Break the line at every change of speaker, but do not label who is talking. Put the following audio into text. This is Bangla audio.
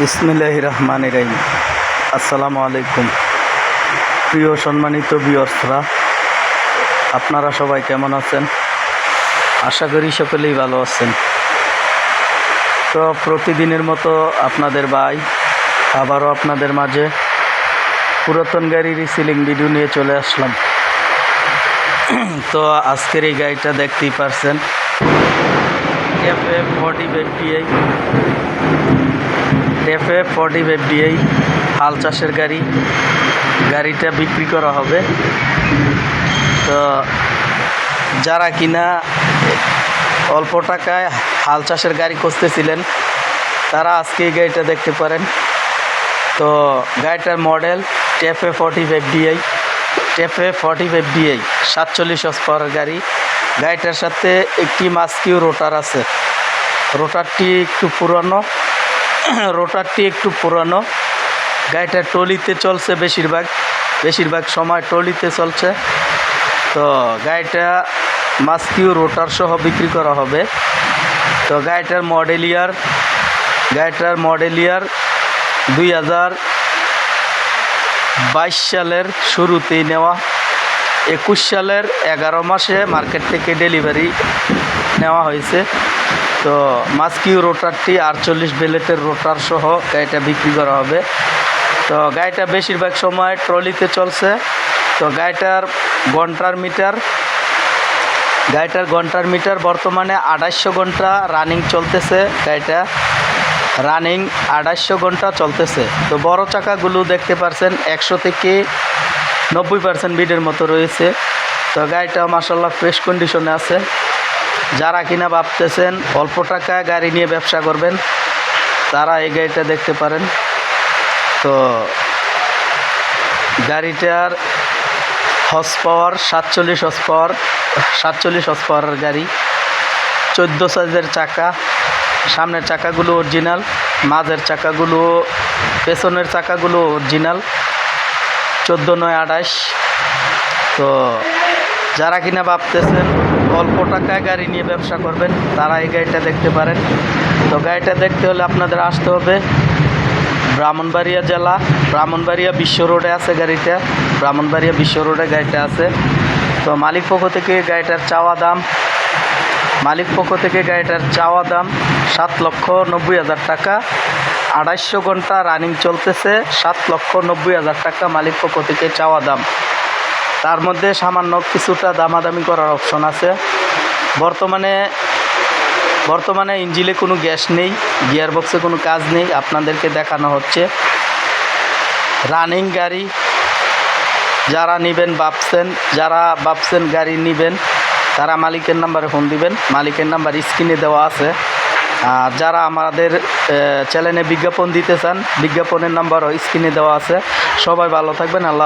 বিসমিল্লাহ রহমান রাহিম। আসসালামু আলাইকুম। প্রিয় সম্মানিত বিয়র্সরা আপনারা সবাই কেমন আছেন? আশা করি সকলেই ভালো আছেন। তো প্রতিদিনের মতো আপনাদের ভাই, আবারও আপনাদের মাঝে পুরাতন গাড়ির সিলিং ভিডিও নিয়ে চলে আসলাম। তো আজকের এই গাড়িটা দেখতেই পারছেন। F F forty fifty F F forty fifty হাল চাষের গাড়ি, গাড়িটা বিক্রি করা হবে। তো যারা কিনা অল্প টাকায় হাল চাষের গাড়ি খুঁজতেছিলেন, তারা আজকে এই গাড়িটা দেখতে পারেন। তো গাড়িটার model TAFE forty five DI TAFE forty five DI সাতচল্লিশ পাওয়ার গাড়ি। গাড়িটার সাথে একটি মাস্কিউ রোটার আছে। রোটারটি একটু পুরানো। রোটারটি একটু পুরানো। গাড়িটা টলিতে চলছে বেশিরভাগ। বেশিরভাগ সময় টলিতে চলছে। তো গাড়িটা মাস্কিউ রোটার সহ বিক্রি করা হবে। তো গাড়িটার মডেল ইয়ার, গাড়িটার মডেল ইয়ার দুই হাজার বাইশ সালের শুরুতেই নেওয়া। একুশ সালের এগারো মাসে মার্কেট থেকে ডেলিভারি নেওয়া হয়েছে। তো মাস্কিউ রোটারটি আটচল্লিশ বেলেটের রোটার সহ গাড়িটা বিক্রি করা হবে। তো গাড়িটা বেশিরভাগ সময় ট্রলিতে চলছে। তো গাড়িটার ঘণ্টার মিটার, গাড়িটার ঘণ্টার মিটার বর্তমানে আড়াইশো ঘণ্টা রানিং চলতেছে গাড়িটা। রানিং আড়াইশো ঘণ্টা চলতেছে। তো বড় চাকাগুলো দেখতে পারছেন, একশো থেকে নব্বই পার্সেন্ট বিডের মতো রয়েছে। তো গাড়িটা মাসাল্লাহ ফ্রেশ কন্ডিশনে আছে। যারা কিনা ভাবতেছেন অল্প টাকায় গাড়ি নিয়ে ব্যবসা করবেন, তারা এই গাড়িটা দেখতে পারেন। তো গাড়িটার হর্স পাওয়ার সাতচল্লিশ হর্স পাওয়ার সাতচল্লিশ হর্স পাওয়ারের গাড়ি, চোদ্দ সাইজের চাকা, সামনের চাকাগুলো অরিজিনাল মাঝের চাকাগুলো, পেছনের চাকাগুলো অরিজিনাল চোদ্দ নয় আঠাশ। তো যারা কিনা ভাবতেছেন অল্প টাকায় গাড়ি নিয়ে ব্যবসা করবেন, তারা এই গাড়িটা দেখতে পারেন। তো গাড়িটা দেখতে হলে আপনাদের আসতে হবে ব্রাহ্মণবাড়িয়া জেলা। ব্রাহ্মণবাড়িয়া বিশ্ব রোডে আছে গাড়িটা। ব্রাহ্মণবাড়িয়া বিশ্ব রোডে গাড়িটা আছে। তো মালিক পক্ষ থেকে গাড়িটার চাওয়া দাম, মালিক পক্ষ থেকে গাড়িটার চাওয়া দাম সাত লক্ষ নব্বই হাজার টাকা। আড়াইশো ঘণ্টা রানিং চলতেছে, সাত লক্ষ নব্বই হাজার টাকা মালিক পক্ষ থেকে চাওয়া দাম। তার মধ্যে সামান্য কিছুটা দামাদামি করার অপশন আছে। বর্তমানে বর্তমানে ইঞ্জিলে কোনো গ্যাস নেই গিয়ার বক্সে কোনো কাজ নেই, আপনাদেরকে দেখানো হচ্ছে। রানিং গাড়ি যারা নেবেন, ভাবছেন, যারা ভাবছেন গাড়ি নেবেন, তারা মালিকের নাম্বারে ফোন দিবেন। মালিকের নাম্বার স্ক্রিনে দেওয়া আছে। আর যারা আমাদের চ্যানেলে বিজ্ঞাপন দিতে চান, বিজ্ঞাপনের নাম্বারও স্ক্রিনে দেওয়া আছে। সবাই ভালো থাকবেন, আল্লাহ